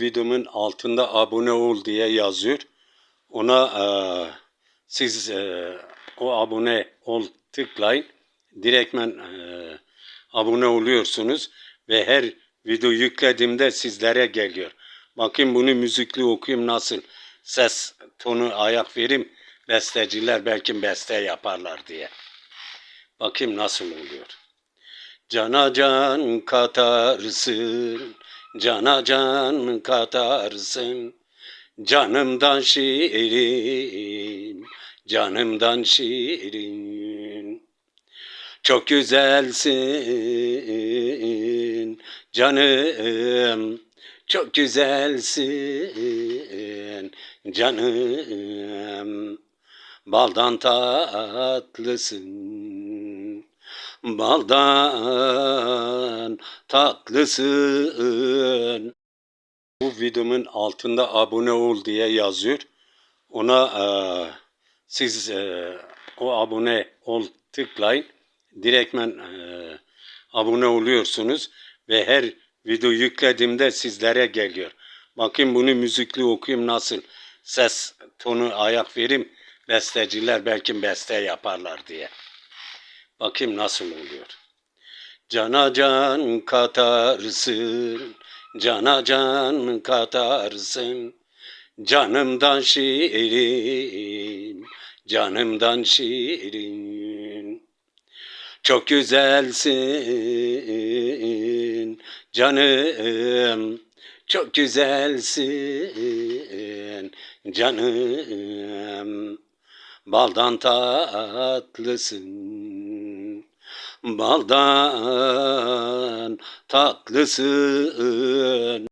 videomun altında abone ol diye yazıyor. Ona eee, siz eee, o abone ol tıklayın. Direktmen eee, abone oluyorsunuz ve her video yüklediğimde sizlere geliyor. Bakın bunu müzikli okuyayım nasıl ses tonu ayak vereyim. Besteciler belki beste yaparlar diye. Bakayım nasıl oluyor. Cana can katarsın, cana can katarsın. Canımdan şirin, canımdan şirin. Çok güzelsin canım, çok güzelsin canım. Baldan tatlısın, baldan tatlısın. Bu videomun altında abone ol diye yazıyor. Ona eee, siz eee, o abone ol tıklayın. Direktmen eee, abone oluyorsunuz ve her video yüklediğimde sizlere geliyor. Bakın bunu müzikli okuyayım nasıl ses tonu ayak vereyim. Besteciler belki beste yaparlar diye. Bakayım nasıl oluyor. Cana can katarsın, cana can katarsın. Canımdan şirin, canımdan şirin. Çok güzelsin canım, çok güzelsin canım. Baldan tatlısın, baldan tatlısın.